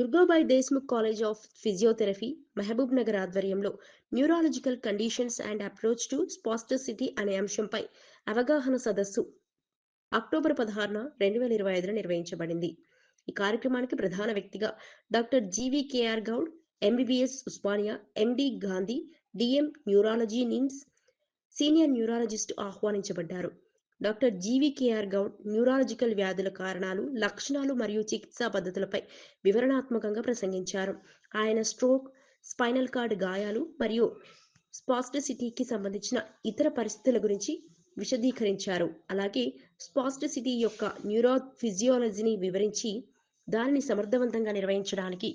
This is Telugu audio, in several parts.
Durgabai Deshmukh college of physiotherapy Mahbubnagar ఆధ్వర్యంలో neurological conditions and approach to spasticity అనే అంశంపై అవగాహన సదస్సు అక్టోబర్ పదహారున రెండు వేల ఇరవై ఐదున నిర్వహించబడింది. ఈ కార్యక్రమానికి ప్రధాన వ్యక్తిగా doctor GVKR Goud MBBS Osmania MD Gandhi DM neurology NIMS senior neurologist ఆహ్వానించబడ్డారు. Doctor GVKR Goud neurological వ్యాధుల కారణాలు లక్షణాలు మరియు చికిత్సా పద్ధతులపై వివరణాత్మకంగా ప్రసంగించారు. ఆయన స్ట్రోక్ స్పైనల్ కార్డ్ గాయాలు మరియు స్పాస్టిసిటీకి సంబంధించిన ఇతర పరిస్థితుల గురించి విశదీకరించారు. అలాగే స్పాస్టిసిటీ యొక్క న్యూరో ఫిజియాలజీని వివరించి దానిని సమర్థవంతంగా నిర్వహించడానికి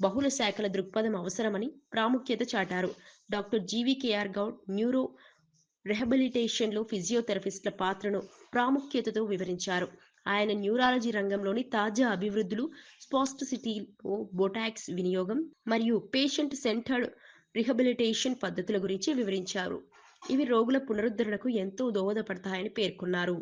బహుళ శాఖల దృక్పథం అవసరమని ప్రాముఖ్యత చాటారు. డాక్టర్ జీవీకేఆర్ గౌడ్ న్యూరో రిహబిలిటేషన్లో ఫిజియోథెరపిస్ట్ల పాత్రను ప్రాముఖ్యతతో వివరించారు. ఆయన న్యూరాలజీ రంగంలోని తాజా అభివృద్ధులు స్పాస్టిసిటీలో బొటాక్స్ వినియోగం మరియు పేషెంట్ సెంటర్డ్ రిహబిలిటేషన్ పద్ధతుల గురించి వివరించారు. ఇవి రోగుల పునరుద్ధరణకు ఎంతో దోహదపడతాయని పేర్కొన్నారు.